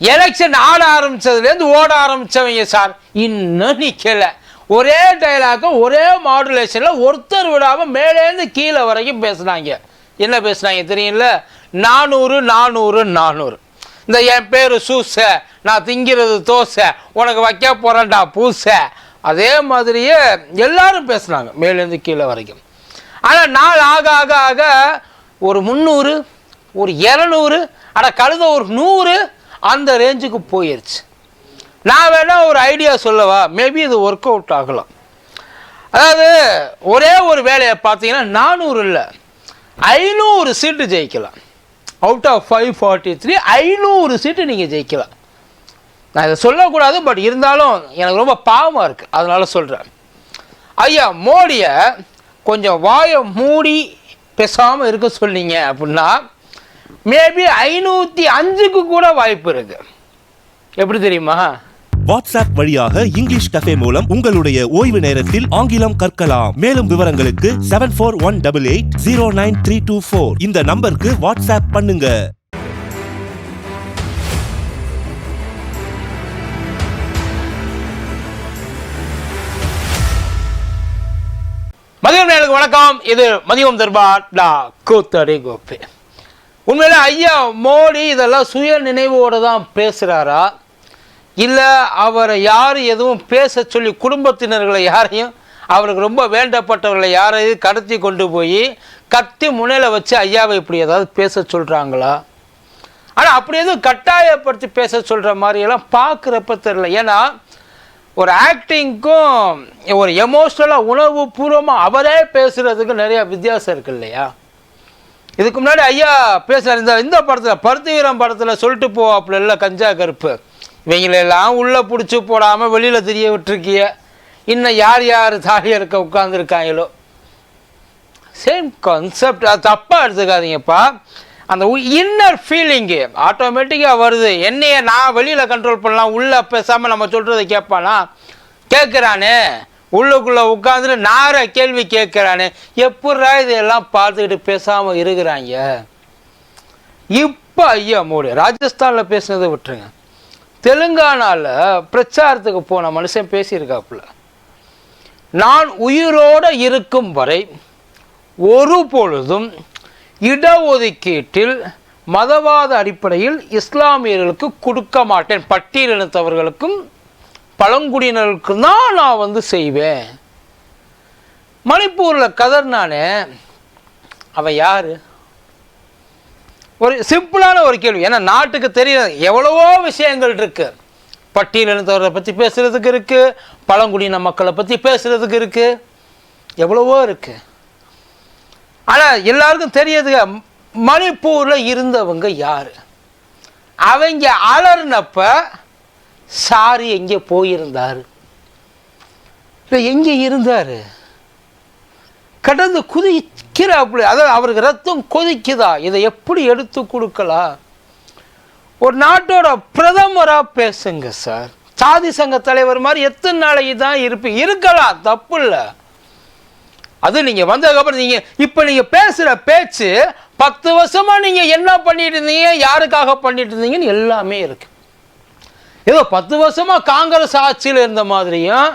Election ஆட ஆரம்பிச்சதுலேருந்து ஓட ஆரம்பித்தவங்க sir. இன்னும் நிற்கலை ஒரே டைலாக்கும் ஒரே மாடுலேஷனில் ஒருத்தர் விடாமல் மேலேருந்து கீழே வரைக்கும் பேசுனாங்க. என்ன பேசுனாங்க தெரியல நானூறு நானூறு நானூறு. இந்த என் பேர் சூசை நான் திங்கிறது தோசை உனக்கு வைக்க போகிறேன்டா பூசை. அதே மாதிரியே எல்லாரும் பேசுனாங்க மேலேருந்து கீழே வரைக்கும். ஆனால் நாள் ஆக ஆக ஆக ஒரு முந்நூறு ஒரு இரநூறு அட கழுத ஒரு நூறு அந்த ரேஞ்சுக்கு போயிடுச்சு நான் வேணால் ஒரு ஐடியா சொல்லவா? மேபி இது ஒர்க் அவுட் ஆகலாம். அதாவது ஒரே ஒரு வேலையை பார்த்தீங்கன்னா நானூறு இல்லை. ஐநூறு சீட்டு ஜெயிக்கலாம். Out of five forty three ஐநூறு சீட்டு நீங்கள் ஜெயிக்கலாம். நான் இதை சொல்லக்கூடாது பட் இருந்தாலும் எனக்கு ரொம்ப பாவமாக இருக்குது அதனால் சொல்கிறேன் ஐயா மோடியை கொஞ்சம் வாயை மூடி பேசாமல் இருக்க சொன்னீங்க அப்படின்னா மேபி ஐநூற்றி அஞ்சுக்கு கூட வாய்ப்பு இருக்கு. எப்படி தெரியுமா? வாட்ஸ்அப் வழியாக இங்கிலீஷ் கஃபே மூலம் உங்களுடைய ஓய்வு நேரத்தில் ஆங்கிலம் கற்கலாம். மேலும் விவரங்களுக்கு seven four one double eight zero nine three two four இந்த நம்பருக்கு வாட்ஸ்அப் பண்ணுங்க. மதியம் நேருக்கு வணக்கம். இது மதியம் தர்பார் டா கூத்தடி கோப்பி உண்மையில ஐயா மோடி இதெல்லாம் சுய நினைவோடு தான் பேசுகிறாரா இல்லை அவரை யார் எதுவும் பேச சொல்லி குடும்பத்தினர்களை யாரையும் அவருக்கு ரொம்ப வேண்டப்பட்டவர்களை யாரையும் கடத்தி கொண்டு போய் கத்தி முனையில் வச்சு ஐயாவை இப்படி ஏதாவது பேச சொல்கிறாங்களா ஆனால் அப்படி எதுவும் கட்டாயப்படுத்தி பேச சொல்கிற மாதிரியெல்லாம் பார்க்குறப்ப தெரில ஏன்னா ஒரு ஆக்டிங்க்கும் ஒரு எமோஷ்னலாக உணர்வு பூர்வமாக அவரே பேசுகிறதுக்கு நிறையா வித்தியாசம் இருக்கு இல்லையா? இதுக்கு முன்னாடி ஐயா பேசுகிறார் இந்த இந்த படத்தில் பருத்தி வீரம் படத்தில் சொல்லிட்டு போவாப்புல இல்லை கஞ்சா கருப்பு. இவங்களெல்லாம் உள்ளே பிடிச்சி போடாமல் வெளியில் தெரிய விட்டுருக்கிய. இன்னும் யார் யார் தாலியாக இருக்க உட்காந்துருக்காங்களோ சேம் கான்செப்ட் அது தப்பாக எடுத்துக்காதீங்கப்பா. அந்த இன்னர் ஃபீலிங்கு ஆட்டோமேட்டிக்காக வருது. என்னைய நான் வெளியில் கண்ட்ரோல் பண்ணலாம் உள்ளே பேசாமல் நம்ம சொல்கிறத கேட்பானா? கேட்குறானே. உள்ளுக்குள்ளே உட்காந்துட்டு நார கேள்வி கேட்குறானே. எப்படா இதெல்லாம் பார்த்துக்கிட்டு பேசாமல் இருக்கிறாங்க? இப்போ ஐயா மோடி ராஜஸ்தானில் பேசுனதை விட்டுருங்க. தெலுங்கானாவில் பிரச்சாரத்துக்கு போன மனுஷன் பேசியிருக்காப்புல. நான் உயிரோடு இருக்கும் வரை ஒரு பொழுதும் இடஒதுக்கீட்டில் மதவாத அடிப்படையில் இஸ்லாமியர்களுக்கு கொடுக்க மாட்டேன். பட்டியலினத்தவர்களுக்கும் பழங்குடியினருக்கு தான் நான் வந்து செய்வேன். மணிப்பூரில் கதர்னானே அவன் யார்? ஒரு சிம்பிளான ஒரு கேள்வி. ஏன்னா நாட்டுக்கு தெரியல எவ்வளவோ விஷயங்கள் இருக்குது பட்டியலினத்தவரை பற்றி பேசுகிறதுக்கு இருக்குது பழங்குடியின மக்களை பற்றி பேசுகிறதுக்கு இருக்குது எவ்வளவோ இருக்குது ஆனால் எல்லாருக்கும் தெரியுதுங்க மணிப்பூரில் இருந்தவங்க யார்? அவங்க அலர்னப்போ சாரி எங்கே போயிருந்தார்? இல்லை எங்கே இருந்தார்? கடந்து குதிக்கிறாப்புல அதாவது அவருக்கு ரத்தம் கொதிக்குதா? இதை எப்படி எடுத்து கொடுக்கலாம்? ஒரு நாட்டோட பிரதமராக பேசுங்க சார். சாதி சங்க தலைவர் மாதிரி எத்தனை நாளைக்கு தான் இருப்பி இருக்கலாம் தப்பு இல்லை. அது நீங்கள் வந்ததுக்கப்புறம் நீங்கள் இப்போ நீங்கள் பேசுகிற பேச்சு பத்து வருஷமாக நீங்கள் என்ன பண்ணிட்டு இருந்தீங்க? யாருக்காக பண்ணிட்டு இருந்தீங்கன்னு எல்லாமே இருக்குது ஏதோ பத்து வருஷமா காங்கிரஸ் ஆட்சியில் இருந்த மாதிரியும்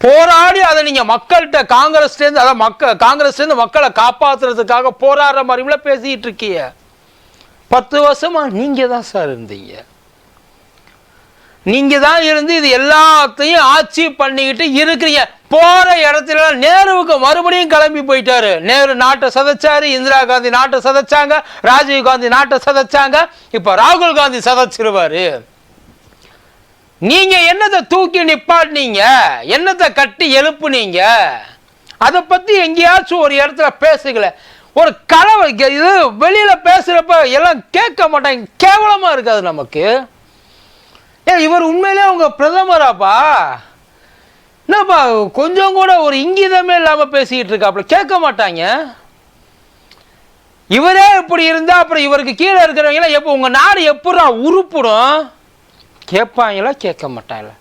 போராடி அதை நீங்க மக்கள்கிட்ட காங்கிரஸ்லேருந்து அதாவது மக்கள் காங்கிரஸ்லேருந்து மக்களை காப்பாத்துறதுக்காக போராடுற மாதிரிலாம் பேசிட்டு இருக்கீங்க பத்து வருஷமா நீங்க தான் சார் இருந்தீங்க. நீங்க தான் இருந்து இது எல்லாத்தையும் ஆட்சி பண்ணிக்கிட்டு இருக்கிறீங்க. போற இடத்துல நேருவுக்கு மறுபடியும் கிளம்பி போயிட்டாரு. நேரு நாட்டை சதைச்சாரு இந்திரா காந்தி நாட்டை சதைச்சாங்க ராஜீவ் காந்தி நாட்டை சதைச்சாங்க இப்ப ராகுல் காந்தி சதைச்சிருவாரு. நீங்க என்னத்தை தூக்கி நிப்பாட்டினீங்க? என்னத்தை கட்டி எழுப்புனீங்க? அதை பத்தி எங்கேயாச்சும் ஒரு இடத்துல பேசுகல ஒரு கலவை இது வெளியில பேசுறப்ப எல்லாம் கேட்க மாட்டாங்க. கேவலமா இருக்காது நமக்கு. ஏ இவர் உண்மையிலே உங்க பிரதமராப்பா? என்னப்பா கொஞ்சம் கூட ஒரு இங்கிதமே இல்லாம பேசிக்கிட்டு இருக்காப்புல. கேட்க மாட்டாங்க. இவரே இப்படி இருந்தா அப்புறம் இவருக்கு கீழே இருக்கிறவங்க எப்போ உங்க நாடு எப்படா உருப்பிடும்? கேட்பாங்களா கேட்க மாட்டாங்களா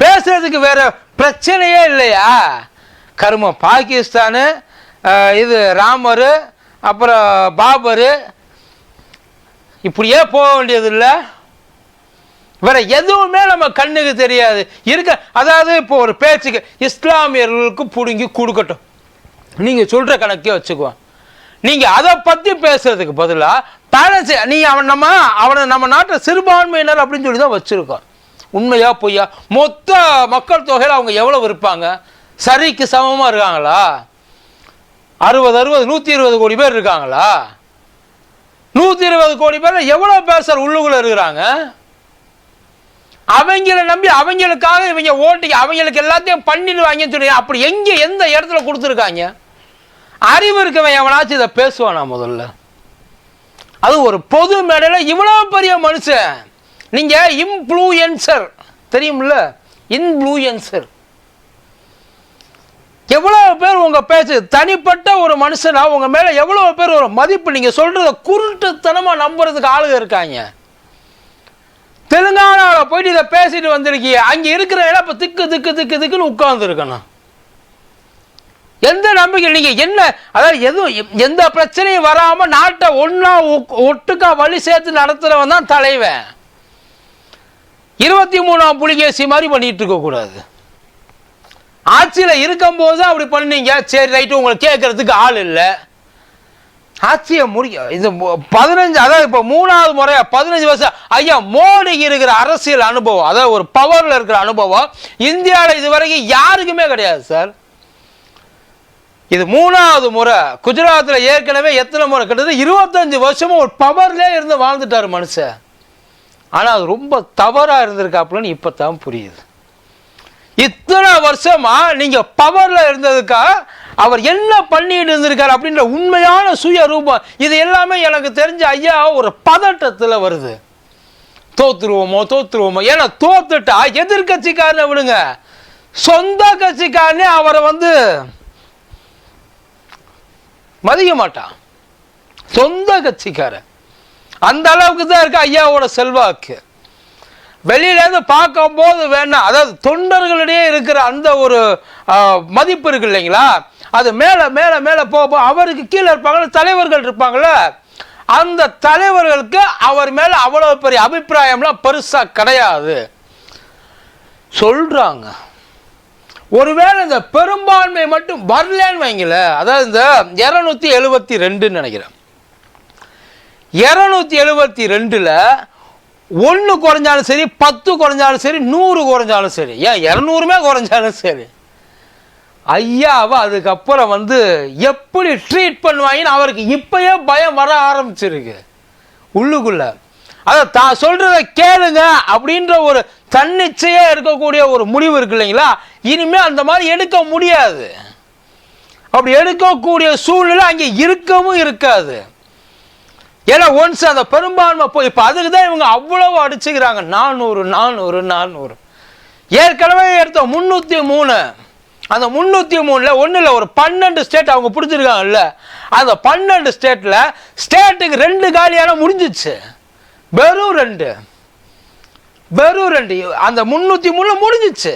பேசுறதுக்கு வேற பிரச்சனையே இல்லையா? கருமம் பாகிஸ்தானு இது ராமர் அப்புறம் பாபரு இப்படியே போக வேண்டியது இல்லை வேற எதுவுமே நம்ம கண்ணுக்கு தெரியாது. இருக்க அதாவது இப்போ ஒரு பேச்சுக்கு இஸ்லாமியர்களுக்கு பிடுங்கி கொடுக்கட்டும். நீங்கள் சொல்கிற கணக்கே வச்சுக்குவோம். நீங்கள் அதை பற்றி பேசுறதுக்கு பதிலாக பேலன்ஸ் நீ அவன் நம்ம அவனை நம்ம நாட்டை சிறுபான்மையினர் அப்படின்னு சொல்லி தான் வச்சுருக்கோம். உண்மையா பொய்யா? மொத்த மக்கள் தொகையில் அவங்க எவ்வளவு இருப்பாங்க? சரிக்கு சமமாக இருக்காங்களா? அறுபது அறுபது நூற்றி இருபது கோடி பேர் இருக்காங்களா? நூற்றி இருபது கோடி பேர் எவ்வளோ பேர் சார் உள்ளுக்குள்ளே இருக்கிறாங்க? அவங்கள நம்பி அவங்களுக்காக இவங்க ஓட்டி அவங்களுக்கு எல்லாத்தையும் பண்ணிடுவாங்கன்னு சொல்லி அப்படி எங்கே எந்த இடத்துல கொடுத்துருக்காங்க? அறிவு இருக்கவன் எவனாச்சும் இதை பேசுவானா முதல்ல? அது ஒரு பொது மேடையில் இவ்வளோ பெரிய மனுஷன். நீங்கள் இம்ப்ளூயன்சர் தெரியும்ல இன்ஃப்ளூயன்சர் எவ்வளோ பேர் உங்கள் பேச்சு தனிப்பட்ட ஒரு மனுஷனா உங்கள் மேலே எவ்வளோ பேர் ஒரு மதிப்பு நீங்கள் சொல்கிறத குருட்டுத்தனமாக நம்புறதுக்கு ஆளுங்க இருக்காங்க. தெலுங்கானாவில் போயிட்டு இதை பேசிட்டு வந்திருக்கீங்க அங்கே இருக்கிற இடம் இப்போ திக்கு திக்கு திக்கு திக்குன்னு உட்காந்துருக்கணும் எந்த நம்பிக்கை? நீங்கள் என்ன? அதாவது எதுவும் எந்த பிரச்சனையும் வராமல் நாட்டை ஒன்றா ஒட்டுக்கா வழி சேர்த்து நடத்துகிறவன் தான் தலைவன். இருபத்தி மூணாம் புலிகேசி மாதிரி பண்ணிட்டு இருக்கக்கூடாது ஆட்சியில் இருக்கும்போது தான் அப்படி பண்ணீங்க. சரி ரைட்டு உங்களுக்கு கேட்கறதுக்கு ஆள் இல்லை. ஆட்சியை முடிக்க இது பதினஞ்சு அதாவது இப்போ மூணாவது முறையா பதினஞ்சு வருஷம் ஐயா மோடிக்கு இருக்கிற அரசியல் அனுபவம் அதாவது ஒரு பவரில் இருக்கிற அனுபவம் இந்தியாவில் இது வரைக்கும் யாருக்குமே கிடையாது சார் இது மூணாவது முறை. குஜராத்தில் ஏற்கனவே எத்தனை முறை? கிட்டத்தட்ட இருபத்தஞ்சு வருஷமும் ஒரு பவர்லேயே இருந்து வாழ்ந்துட்டார் மனுஷன். ஆனால் அது ரொம்ப தவறாக இருந்திருக்காப்புலன்னு இப்போ தான் புரியுது. இத்தனை வருஷமா நீங்க பவர்ல இருந்ததுக்கா அவர் என்ன பண்ணிட்டு இருந்திருக்காரு அப்படின்ற உண்மையான சுய ரூபம் இது எல்லாமே எனக்கு தெரிஞ்ச ஐயா ஒரு பதட்டத்தில் வருது. தோத்துருவோமோ தோத்துருவோமோ ஏன்னா தோத்துட்டா எதிர்கட்சிக்காரனை விடுங்க. சொந்த கட்சிக்காரனே அவரை வந்து மதிக்க மாட்டான். சொந்த கட்சிக்காரன். அந்த அளவுக்கு தான் இருக்கு ஐயாவோட செல்வாக்கு. வெளியிலேருந்து பார்க்கும்போது வேணா அதாவது தொண்டர்களிடையே இருக்கிற அந்த ஒரு மதிப்பு இருக்கு இல்லைங்களா? அது மேலே மேலே மேலே போக அவருக்கு கீழே இருப்பாங்கள தலைவர்கள் இருப்பாங்கள அந்த தலைவர்களுக்கு அவர் மேலே அவ்வளோ பெரிய அபிப்பிராயம்லாம் பெருசாக கிடையாது. சொல்கிறாங்க ஒருவேளை இந்த பெரும்பான்மை மட்டும் வரலன்னு வைங்கள அதாவது இந்த இரநூத்தி எழுபத்தி ரெண்டுன்னு நினைக்கிறேன். இரநூத்தி எழுபத்தி ரெண்டில் ஒன்று குறைஞ்சாலும் சரி பத்து குறைஞ்சாலும் சரி நூறு குறைஞ்சாலும் சரி. ஏன் இரநூறுமே குறைஞ்சாலும் சரி? ஐயாவை அதுக்கப்புறம் வந்து எப்படி ட்ரீட் பண்ணுவாங்கன்னு அவருக்கு இப்போயே பயம் வர ஆரம்பிச்சிருக்கு. உள்ளுக்குள்ளே. அதை தான் சொல்கிறத கேளுங்க அப்படின்ற ஒரு தன்னிச்சையாக இருக்கக்கூடிய ஒரு முடிவு இருக்கு இல்லைங்களா? இனிமேல் அந்த மாதிரி எடுக்க முடியாது. அப்படி எடுக்கக்கூடிய சூழ்நிலை அங்கே இருக்கவும் இருக்காது. ஏன்னா ஒன்ஸ் அந்த பெரும்பான்மை போய் இப்போ அதுக்கு தான் இவங்க அவ்வளவு அடிச்சுக்கிறாங்க. நானூறு நானூறு நானூறு. ஏற்கனவே எடுத்த முந்நூற்றி மூணு. அந்த முந்நூற்றி மூணில் ஒன்றும் இல்லை ஒரு பன்னெண்டு ஸ்டேட் அவங்க பிடிச்சிருக்காங்கல்ல. அந்த பன்னெண்டு ஸ்டேட்டில் ஸ்டேட்டுக்கு ரெண்டு காலியான முடிஞ்சிச்சு. வெறும் ரெண்டு. வெறும் ரெண்டு. அந்த முந்நூற்றி மூணு முடிஞ்சிச்சு.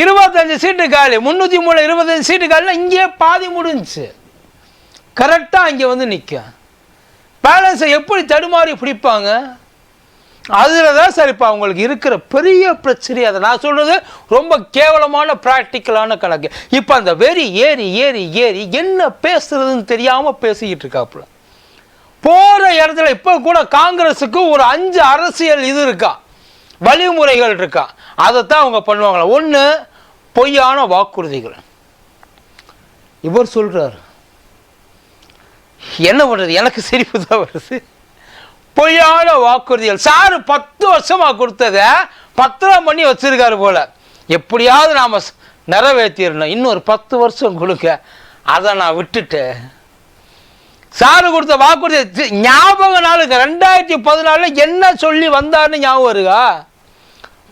இருபத்தஞ்சு சீட்டு காலி. முந்நூற்றி மூணு இருபத்தஞ்சு சீட்டு காலினா இங்கேயே பாதி முடிஞ்சுச்சு. கரெக்டாக இங்கே வந்து நிற்கும் பேலன்ஸை எப்படி தடுமாறி பிடிப்பாங்க? அதில் தான் சார் இப்போ அவங்களுக்கு இருக்கிற பெரிய பிரச்சனை. அதை நான் சொல்கிறது ரொம்ப கேவலமான ப்ராக்டிக்கலான கணக்கு. இப்போ அந்த வெறி ஏறி ஏறி ஏறி என்ன பேசுறதுன்னு தெரியாமல் பேசிக்கிட்டு இருக்காப்புல. போகிற இடத்துல இப்போ கூட காங்கிரஸுக்கு ஒரு அஞ்சு அரசியல் இது இருக்கா? வழிமுறைகள் இருக்கா? அதைத்தான் அவங்க பண்ணுவாங்களா? ஒன்று பொய்யான வாக்குறுதிகள். இவர் சொல்கிறார் என்ன பண்ணுறது எனக்கு சிரிப்பு தான் வருது. பொய்யான வாக்குறுதிகள். சார் பத்து வருஷமாக கொடுத்தத பத்திரம் பண்ணி வச்சிருக்காரு போல். எப்படியாவது நாம் நிறைவேற்றிடணும் நிறைவேற்றிடணும் இன்னொரு பத்து வருஷம் கொடுக்க அதை நான் விட்டுட்டேன். சாரு கொடுத்த வாக்குறுதி ஞாபகம் ஞாபக நாளுக்கு ரெண்டாயிரத்தி பதினாலுல என்ன சொல்லி வந்தாருன்னு ஞாபகம் இருக்கா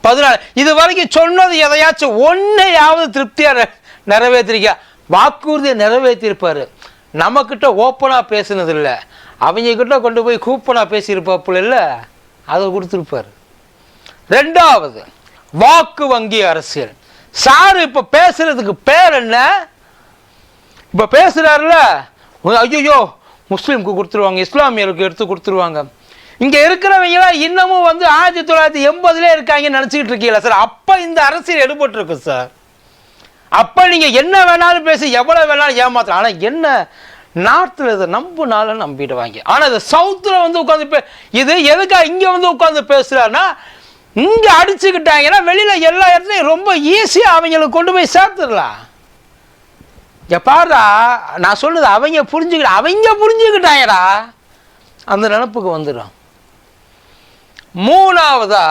பதினாலு. இது வரைக்கும் சொன்னது எதையாச்சும் ஒன்றையாவது திருப்தியாக நிறைவேற்றிருக்கியா? வாக்குறுதியை நிறைவேற்றிருப்பாரு. நம்மக்கிட்ட ஓப்பனாக பேசுனது இல்லை அவங்க கிட்ட கொண்டு போய் கூப்பனாக பேசியிருப்பாப்புல இல்லை? அதை கொடுத்துருப்பாரு. ரெண்டாவது வாக்கு வங்கி அரசியல். சார் இப்போ பேசுறதுக்கு பேர் என்ன? இப்போ பேசுகிறாருல ஐயோ முஸ்லீமுக்கு கொடுத்துருவாங்க இஸ்லாமியருக்கு எடுத்து கொடுத்துருவாங்க. இங்கே இருக்கிறவங்களாம் இன்னமும் வந்து ஆயிரத்தி தொள்ளாயிரத்தி எண்பதுல இருக்காங்கன்னு நினச்சிக்கிட்டு இருக்கீங்களா சார் அப்போ இந்த அரசியல் எடுபட்டுருக்கு சார் அப்போ நீங்கள் என்ன வேணாலும் பேசி எவ்வளோ வேணாலும் ஏமாத்தலாம். ஆனால் என்ன நார்த்தில் இதை நம்புனாலும் நம்பிடுவாங்க. ஆனால் இது சவுத்தில் வந்து உட்காந்து பே இது எதுக்காக இங்கே வந்து உட்காந்து பேசுகிறாருன்னா இங்கே அடிச்சுக்கிட்டாங்கன்னா வெளியில் எல்லா இடத்துலையும் ரொம்ப ஈஸியாக அவங்களுக்கு கொண்டு போய் சேர்த்துடலாம். இங்க பாருடா நான் சொல்லுது அவங்க புரிஞ்சுக்கிட்ட அவங்க புரிஞ்சுக்கிட்டாங்கடா. அந்த நினப்புக்கு வந்துடும் மூணாவதா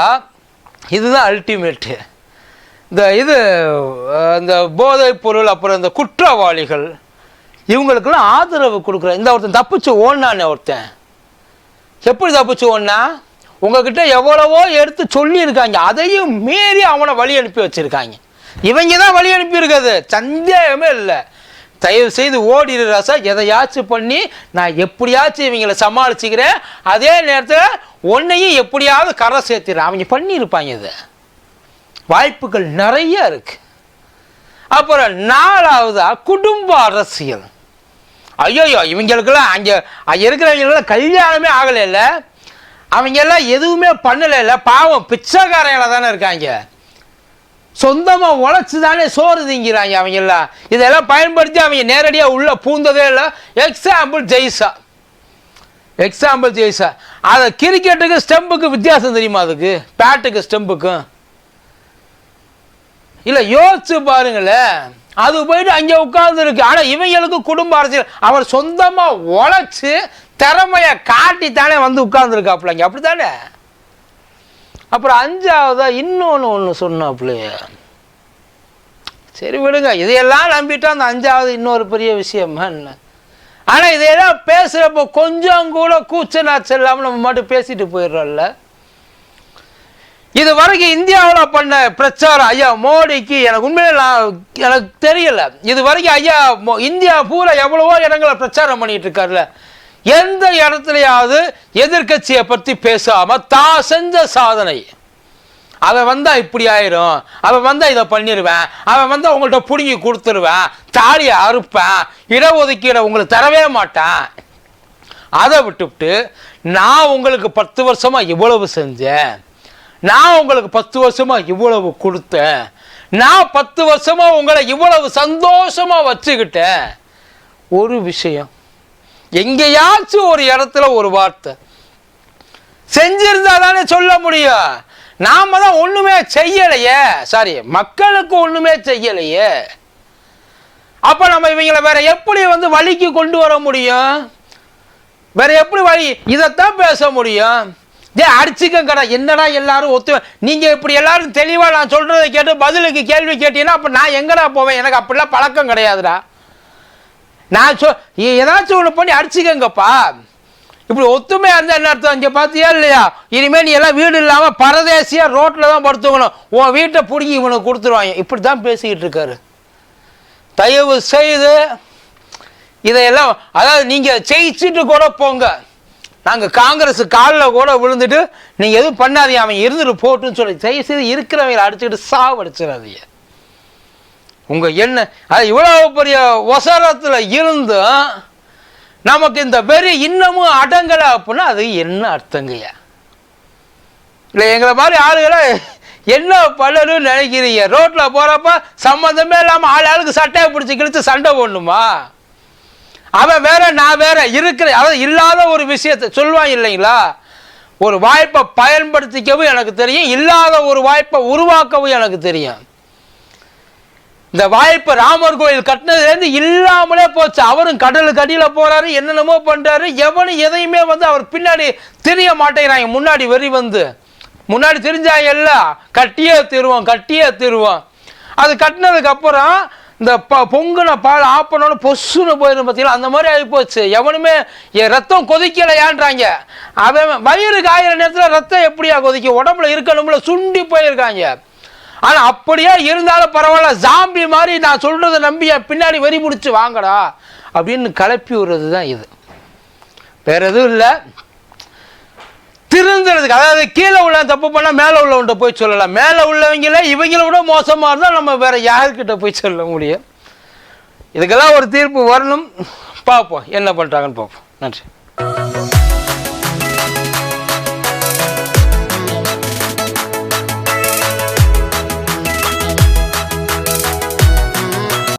இதுதான் அல்டிமேட்டு இந்த இது இந்த போதைப் பொருள் அப்புறம் இந்த குற்றவாளிகள் இவங்களுக்கெல்லாம் ஆதரவு கொடுக்குற இந்த ஒருத்தன் தப்பிச்சு ஓடனானே ஒருத்தன். எப்படி தப்பிச்சு ஓடனா? உங்ககிட்ட எவ்வளவோ எடுத்து சொல்லியிருக்காங்க. அதையும் மீறி அவனை வழி அனுப்பி வச்சிருக்காங்க. இவங்க தான் வழி அனுப்பியிருக்கிறது. சந்தேகமே இல்லை. தயவு செய்து ஓடிடு ராசா எதையாச்சும் பண்ணி நான் எப்படியாச்சும் இவங்களை சமாளிச்சுக்கிறேன். அதே நேரத்தில் ஒன்றையும் எப்படியாவது கரை சேர்த்துறேன். அவங்க பண்ணியிருப்பாங்க இதை. வாய்ப்புகள் நிறைய இருக்கு. அப்புறம் நாலாவதா குடும்ப அரசியல். ஐயோயோ இவங்களுக்கெல்லாம் அங்கே அங்கே இருக்கிறவங்களுக்கெல்லாம் கல்யாணமே ஆகலைல்ல. அவங்க எல்லாம் எதுவுமே பண்ணலைல்ல. பாவம் பிச்சைக்காரங்களாக தானே இருக்காங்க. சொந்தமாக உழைச்சி தானே சோறு திங்கிறாங்க அவங்கெல்லாம் இதெல்லாம் பயன்படுத்தி அவங்க நேரடியாக உள்ள பூந்ததே இல்லை. எக்ஸாம்பிள் ஜெய்ஸா எக்ஸாம்பிள் ஜெய்ஸா அதை கிரிக்கெட்டுக்கு ஸ்டெம்புக்கு வித்தியாசம் தெரியுமா அதுக்கு? பேட்டுக்கு ஸ்டெம்புக்கும் இல்லை யோசிச்சு பாருங்களேன். அது போயிட்டு அங்கே உட்கார்ந்துருக்கு. ஆனால் இவங்களுக்கு குடும்ப அரசியல். அவர் சொந்தமாக உழைச்சி திறமையை காட்டித்தானே வந்து உட்கார்ந்துருக்காப்புலங்க. அப்படி தானே அப்புறம் அஞ்சாவதா இன்னொன்று ஒன்று சொன்னாப்புலையே. சரி விடுங்க இதையெல்லாம் நம்பிட்டா அந்த அஞ்சாவது இன்னொரு பெரிய விஷயமா என்ன? ஆனால் இதையெல்லாம் பேசுகிறப்போ கொஞ்சம் கூட கூச்ச நாச்சல் இல்லாமல் நம்ம மட்டும் பேசிட்டு போயிடுறோம்ல. இது வரைக்கும் இந்தியாவில் பண்ண பிரச்சாரம் ஐயா மோடிக்கு எனக்கு உண்மையில நான் எனக்கு தெரியல. இது வரைக்கும் ஐயா மோ- இந்தியா பூரா எவ்வளவோ இடங்களை பிரச்சாரம் பண்ணிட்டு இருக்காருல்ல எந்த இடத்துலையாவது எதிர்க்கட்சியை பற்றி பேசாமல் தான் செஞ்ச சாதனை. அவன் வந்தால் இப்படி ஆயிரும். அவன் வந்தால் இதை பண்ணிடுவேன் அவன் வந்தால் உங்கள்கிட்ட பிடுங்கி கொடுத்துருவேன். தாலியை அறுப்பேன். இடஒதுக்கீடை உங்களுக்கு தரவே மாட்டேன். அதை விட்டுவிட்டு நான் உங்களுக்கு பத்து வருஷமாக இவ்வளவு செஞ்சேன். நான் உங்களுக்கு பத்து வருஷமாக இவ்வளவு கொடுத்தேன். நான் பத்து வருஷமாக உங்களை இவ்வளவு சந்தோஷமாக வச்சுக்கிட்டேன். ஒரு விஷயம் எங்கேயாச்சும் ஒரு இடத்துல ஒரு வார்த்தை. செஞ்சிருந்தா தானே சொல்ல முடியும். நாம தான் ஒண்ணுமே செய்யலையே. சாரி மக்களுக்கு ஒண்ணுமே செய்யலையே. அப்ப நம்ம இவங்களை வேற எப்படி வந்து வழிக்கு கொண்டு வர முடியும்? வேற எப்படி வழி? இதைத்தான் பேச முடியும். ஏ அடிச்சுக்க என்னடா எல்லாரும் ஒத்து நீங்க இப்படி எல்லாரும் தெளிவா நான் சொல்றதை கேட்டு பதிலுக்கு கேள்வி கேட்டீங்கன்னா அப்ப நான் எங்கடா போவேன்? எனக்கு அப்படிலாம் பழக்கம் கிடையாதுடா. நான் சொ ஏதாச்சும் ஒன்று பண்ணி அடிச்சுக்கங்கப்பா. இப்படி ஒத்துமையாக இருந்தால் என்ன அர்த்தம்? இங்கே பார்த்தியா இல்லையா? இனிமேல் நீ எல்லாம் வீடு இல்லாமல் பரதேசியாக ரோட்டில் தான் படுத்துக்கணும். உன் வீட்டை பிடிங்கி இவனுக்கு கொடுத்துருவாங்க. இப்படி தான் பேசிக்கிட்டு இருக்காரு. தயவு செய்து இதையெல்லாம் அதாவது நீங்கள் ஜெயிச்சுட்டு கூட போங்க. நாங்கள் காங்கிரஸ் காலில் கூட விழுந்துட்டு நீங்கள் எதுவும் பண்ணாதீங்க. அவன் இருந்துட்டு போட்டுன்னு சொல்லி தயவு செய்து இருக்கிறவங்களை அடிச்சுக்கிட்டு சாவடிச்சிடாதீங்க. உங்கள் என்ன அது இவ்வளவு பெரிய ஒசரத்தில் இருந்தும் நமக்கு இந்த வெறி இன்னமும் அடங்கலை அப்படின்னா அது என்ன அர்த்தங்கய்யா இல்லை எங்களை மாதிரி ஆளுகளை என்ன பண்ணணும்னு நினைக்கிறீங்க? ரோட்டில் போகிறப்ப சம்மந்தமே இல்லாமல் ஆள் ஆளுக்கு சட்டையை பிடிச்சி கிழிச்சு சண்டை போடணுமா? அவன் வேற நான் வேற இருக்கிற அதாவது இல்லாத ஒரு விஷயத்தை சொல்லுவான் இல்லைங்களா? ஒரு வாய்ப்பை பயன்படுத்திக்கவும் எனக்கு தெரியும். இல்லாத ஒரு வாய்ப்பை உருவாக்கவும் எனக்கு தெரியும். இந்த வாய்ப்பு ராமர் கோயில் கட்டினதுலேருந்து இல்லாமலே போச்சு. அவரும் கடலுக்கு அடியில் போறாரு என்னென்னமோ பண்றாரு. எவனும் எதையுமே வந்து அவர் பின்னாடி தெரிய மாட்டேங்கிறாங்க முன்னாடி வெறி வந்து. முன்னாடி தெரிஞ்சாங்க எல்லாம் கட்டியே தீருவோம் கட்டியே தீருவோம் அது கட்டினதுக்கு அப்புறம் இந்த ப பொங்குன பால் ஆப்பனோட பொசுன்னு போயிடும் பார்த்தீங்களா அந்த மாதிரி ஆகி போச்சு. எவனுமே என் ரத்தம் கொதிக்கலையான்றாங்க. அவன் வயிறு காயிற நேரத்தில் ரத்தம் எப்படியா கொதிக்கும்? உடம்புல இருக்கணும்ல சுண்டி போயிருக்காங்க. ஆனா அப்படியே இருந்தாலும் பரவாயில்ல. ஜாம்பி மாதிரி நான் சொல்றதை நம்பி பின்னாடி வெறி முடிச்சு வாங்கடா அப்படின்னு கிளப்பி விடுறது தான் இது. வேற எதுவும் இல்லை. திருந்துறதுக்கு அதாவது கீழே உள்ள தப்பு பண்ணால் மேலே உள்ளவன்கிட்ட போய் சொல்லலாம். மேலே உள்ளவங்கள இவங்கள விட மோசமாக இருந்தால் நம்ம வேற யாருக்கிட்ட போய் சொல்ல முடியும்? இதுக்கெல்லாம் ஒரு தீர்ப்பு வரணும். பார்ப்போம் என்ன பண்ணுறாங்கன்னு பார்ப்போம். நன்றி.